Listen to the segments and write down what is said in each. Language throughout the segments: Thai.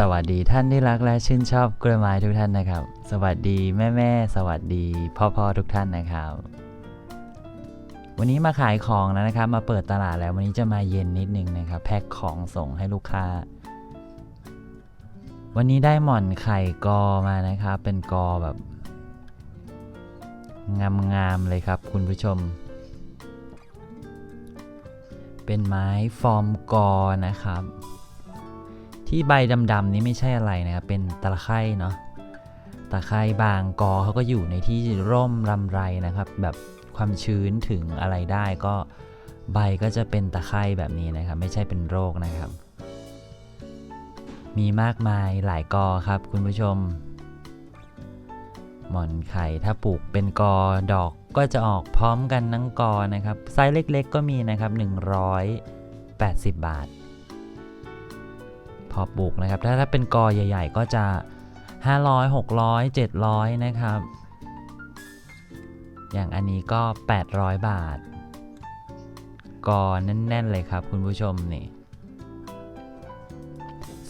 สวัสดีท่านที่รักและชื่นชอบกล้วยไม้ทุกท่านนะครับ สวัสดีแม่แม่สวัสดีพ่อพ่อทุกท่านนะครับ วันนี้มาขายของแล้วนะครับ มาเปิดตลาดแล้ววันนี้จะมาเย็นนิดนึงนะครับ แพ็คของส่งให้ลูกค้า วันนี้ได้หม่อนไข่กอมานะครับ เป็นกอแบบงามๆเลยครับ คุณผู้ชม เป็นไม้ฟอร์มกอนะครับ ที่ใบดำๆนี้ไม่ใช่อะไรนะครับเป็นตะไคร่เนาะตะไคร่บางกอเขาก็อยู่ในที่ร่มรำไรนะครับ แบบความชื้นถึงอะไรได้ก็ใบก็จะเป็นตะไคร่แบบนี้นะครับ ไม่ใช่เป็นโรคนะครับ มีมากมายหลายกอครับคุณผู้ชม หมอนไข่ถ้าปลูกเป็นกอดอกก็จะออกพร้อมกันทั้งกอนะครับไซส์เล็กๆ ก็มีนะครับ 180 บาท พอปลูกนะครับ ถ้าถ้าเป็นกอใหญ่ ๆ ก็จะ 500 600 700 นะครับ อย่างอันนี้ก็ 800 บาท กอแน่น ๆ เลยครับคุณผู้ชมนี่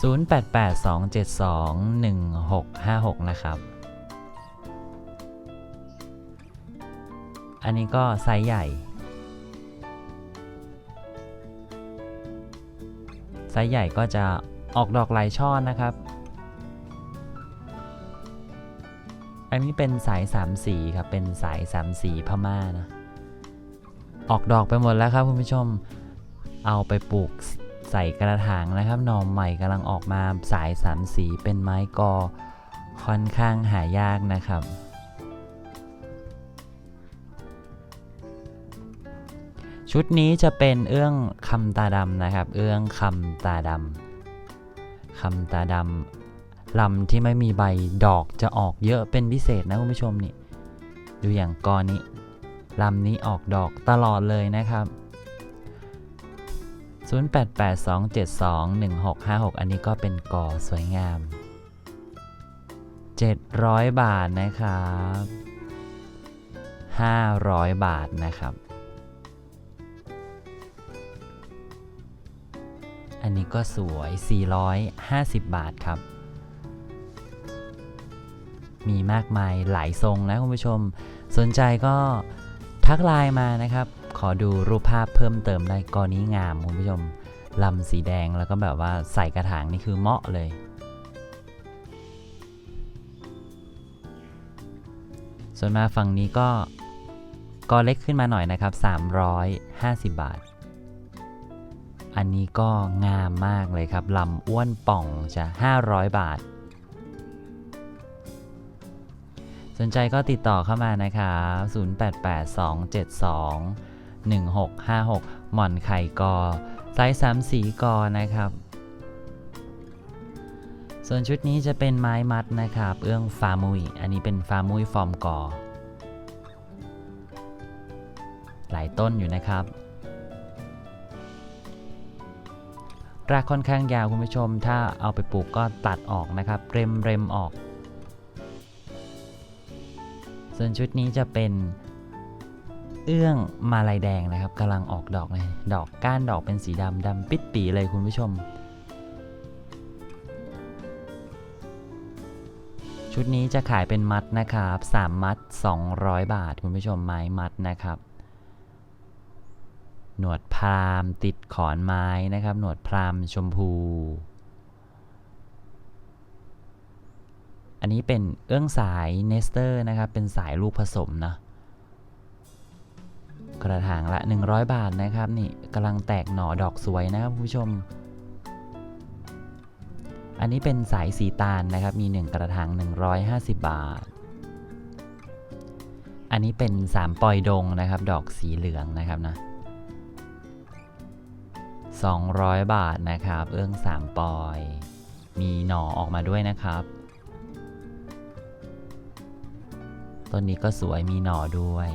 0882721656 นะครับ อันนี้ก็ไซส์ใหญ่ ไซส์ใหญ่ก็จะ ออกดอกหลายช่อนะครับ อันนี้เป็นสายสามสีครับ เป็นสายสามสีพม่านะ ออกดอกไปหมดแล้วครับคุณผู้ชม เอาไปปลูกใส่กระถางนะครับ หน่อใหม่กำลังออกมาสายสามสีเป็นไม้กอค่อนข้างหายากนะครับ ชุดนี้จะเป็นเอื้องคำตาดำนะครับ เอื้องคำตาดำ คำตาดำลำที่ไม่มีใบดอกจะออกเยอะเป็นพิเศษนะคุณผู้ชมนี่ดูอย่างกอนี้ลำนี้ออกดอกตลอดเลยนะครับ 0882721656 อันนี้ก็เป็นกอสวยงาม 700 บาทนะครับ 500 บาทนะครับ อันนี้ก็สวย 450 บาทครับ มีมากมายหลายทรงนะคุณผู้ชม สนใจก็ทักไลน์มานะครับ ขอดูรูปภาพเพิ่มเติมได้กอนี้งามคุณผู้ชมลำสีแดงแล้วก็แบบว่าใส่กระถางนี่คือเหมาะเลย ส่วนมาฝั่งนี้ก็กอเล็กขึ้นมาหน่อยนะครับ 350 บาท อันนี้ก็งามมากเลยครับลำอ้วนป่องจะ 500 บาท สนใจก็ติดต่อเข้ามานะครับ0882721656 หม่อนไข่กอไซส์3สีกอนะครับ ส่วนชุดนี้จะเป็นไม้มัดนะครับ เอื้องฟามุย อันนี้เป็นฟามุยฟอร์มกอ หลายต้นอยู่นะครับ รากค่อนข้างยาวคุณผู้ชม ถ้าเอาไปปลูกก็ตัดออกนะครับ เร็มเร็มออก ส่วนชุดนี้จะเป็น เอื้องมาลายแดงนะครับกำลังออกดอกเลย ดอกก้านดอกเป็นสีดำดำปิดปีเลยคุณผู้ชม ชุดนี้จะขายเป็นมัดนะครับ 3 มัด 200 บาท คุณผู้ชมไม้มัดนะครับ หนวดพรามติดขอนไม้นะครับ หนวดพรามชมพู อันนี้เป็นเอื้องสายเนสเตอร์นะครับ เป็นสายลูกผสมนะ กระถางละ 100 บาทนะครับ นี่กำลังแตกหน่อดอกสวยนะครับผู้ชม อันนี้เป็นสายสีตาลนะครับ มี 1 กระถาง 150 บาทอันนี้เป็น3ปอยดงนะครับ ดอกสีเหลืองนะครับนะ 200 บาทนะครับ เอื้อง 3 ปอย มีหน่อออกมาด้วยนะครับ ต้นนี้ก็สวยมีหน่อด้วย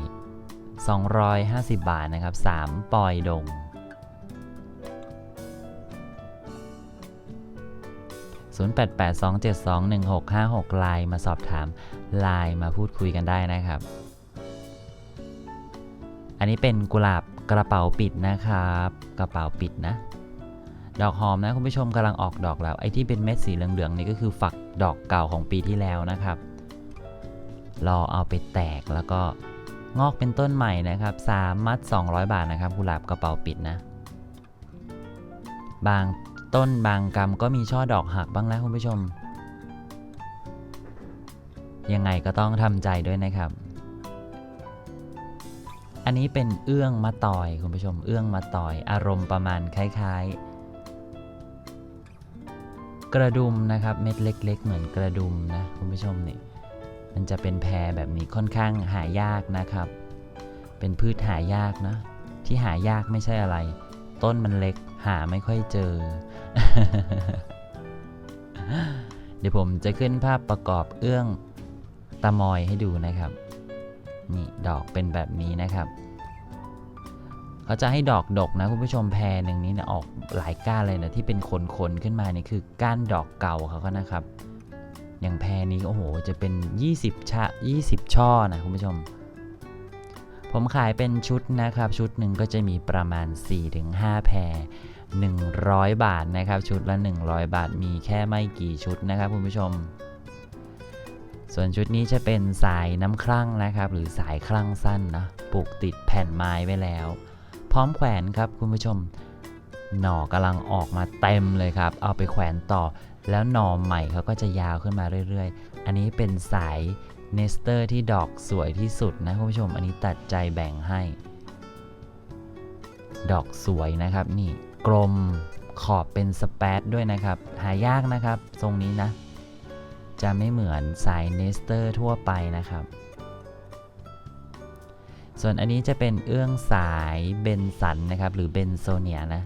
250 บาทนะครับ 3 ปอยดง 0882721656 ไลน์มาสอบถาม ไลน์มาพูดคุยกันได้นะครับ อันนี้เป็นกุหลาบ กระเป๋าปิดนะครับ กระเป๋าปิดนะ ดอกหอมนะคุณผู้ชมกำลังออกดอกแล้ว ไอ้ที่เป็นเม็ดสีเหลืองๆนี่ก็คือฝักดอกเก่าของปีที่แล้วนะครับ รอเอาไปแตกแล้วก็งอกเป็นต้นใหม่นะครับ3มัด 200 บาทนะครับกุหลาบกระเป๋าปิดนะ บางต้นบางกำก็มีช่อดอกหักบ้างนะคุณผู้ชม ยังไงก็ต้องทำใจด้วยนะครับ อันนี้เป็นเอื้องมะตอยคุณผู้ชมเอื้องมะตอย อารมณ์ประมาณคล้ายๆ กระดุมนะครับเม็ดเล็ก ๆ เหมือนกระดุมนะคุณผู้ชมนี่มันจะเป็นแพรแบบนี้ค่อนข้างหายากนะครับ เป็นพืชหายากนะ ที่หายากไม่ใช่อะไร ต้นมันเล็กหาไม่ค่อยเจอ เดี๋ยวผมจะขึ้นภาพประกอบเอื้องตะมอยให้ดูนะครับ นี่ดอกเป็นแบบนี้นะครับ เขาจะให้ดอกดกนะคุณผู้ชมแพรหนึ่งนี้นี่ยออกหลายก้านเลยนะที่เป็นขนๆขึ้นมานี่คือก้านดอกเก่าเขาก็นะครับ อย่างแพรนี้โอ้โหจะเป็น 20ชะ20 ช่อนะคุณผู้ชม ผมขายเป็นชุดนะครับ ชุดหนึ่งก็จะมีประมาณ 4-5 แพร100 บาทนะครับ ชุดละ 100 บาทมีแค่ไม่กี่ชุดนะครับคุณผู้ชม ส่วนชุดนี้จะเป็นสายน้ำครั่งนะครับ หรือสายคลั่งสั้นนะปลูกติดแผ่นไม้ไว้แล้ว พร้อมแขวนครับคุณผู้ชม หน่อกำลังออกมาเต็มเลยครับ เอาไปแขวนต่อ แล้วหน่อใหม่เขาก็จะยาวขึ้นมาเรื่อยๆ อันนี้เป็นสายเนสเตอร์ที่ดอกสวยที่สุดนะคุณผู้ชม อันนี้ตัดใจแบ่งให้ ดอกสวยนะครับนี่กลมขอบเป็นสเปซด้วยนะครับ หายากนะครับ ทรงนี้นะ จะไม่เหมือนสายเนสเตอร์ทั่วไปนะครับ ส่วนอันนี้จะเป็นเอื้องสายเบนสันนะครับ หรือเบนโซเนียนะ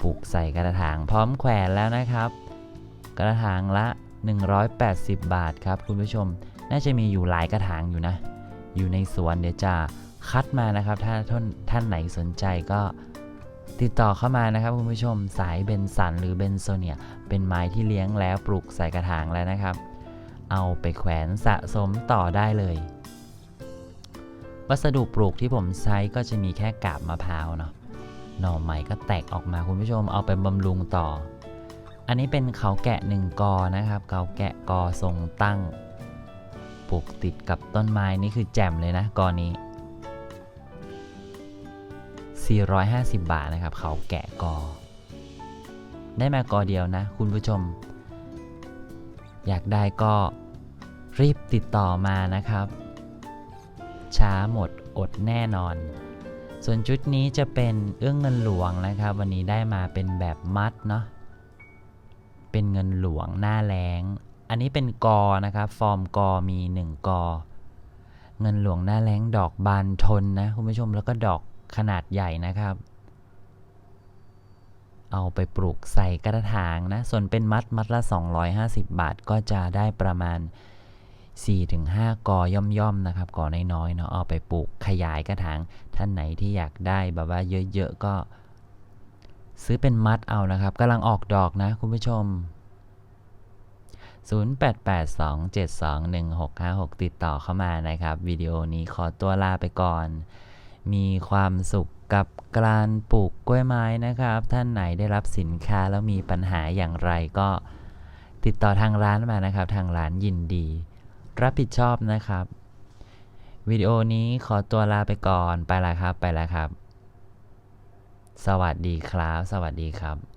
ปลูกใส่กระถางพร้อมแขวนแล้วนะครับ กระถางละ 180 บาทครับคุณผู้ชม น่าจะมีอยู่หลายกระถางอยู่นะ อยู่ในสวนเดี๋ยวจะคัดมานะครับ ถ้าท่านท่านไหนสนใจก็ ติดต่อเข้ามานะครับคุณผู้ชมสายเบนสันหรือเบนโซเนีย เป็นไม้ที่เลี้ยงแล้วปลูกใส่กระถางแล้วนะครับ เอาไปแขวนสะสมต่อได้เลย วัสดุปลูกที่ผมใช้ก็จะมีแค่กาบมะพร้าวเนาะหน่อใหม่ก็แตกออกมาคุณผู้ชมเอาไปบำรุงต่อ อันนี้เป็นเขาแกะหนึ่งกอนะครับเขาแกะกอทรงตั้ง ปลูกติดกับต้นไม้นี่คือแจ่มเลยนะกอนี้ 450 บาทนะครับ เขาแกะกอ ได้มากอเดียวนะ คุณผู้ชม อยากได้ก็รีบติดต่อมานะครับ ช้าหมดอดแน่นอน ส่วนชุดนี้จะเป็นเอื้องเงินหลวงนะครับ วันนี้ได้มาเป็นแบบมัดเนาะเป็นเงินหลวงหน้าแรงอันนี้เป็นกอนะครับ ฟอร์มกอมี 1 กอ เงินหลวงหน้าแรงดอกบานทนนะคุณผู้ชมแล้วก็ดอก ขนาดใหญ่นะครับ เอาไปปลูกใส่กระถางนะ ส่วนเป็นมัดมัดละ 250 บาทก็จะได้ประมาณ 4-5 กอย่อมๆนะครับกอน้อยๆเนาะเอาไปปลูกขยายกระถางท่านไหนที่อยากได้แบบว่าเยอะๆก็ซื้อเป็นมัดเอานะครับกำลังออกดอกนะคุณผู้ชม 0882721656 ติดต่อเข้ามานะครับ วิดีโอนี้ขอตัวลาไปก่อน มีความสุขกับการปลูกกล้วยไม้นะครับ ท่านไหนได้รับสินค้าแล้วมีปัญหาอย่างไรก็ติดต่อทางร้านมานะครับ ทางร้านยินดี รับผิดชอบนะครับ วิดีโอนี้ขอตัวลาไปก่อนไปละครับไปละครับ สวัสดีครับ สวัสดีครับ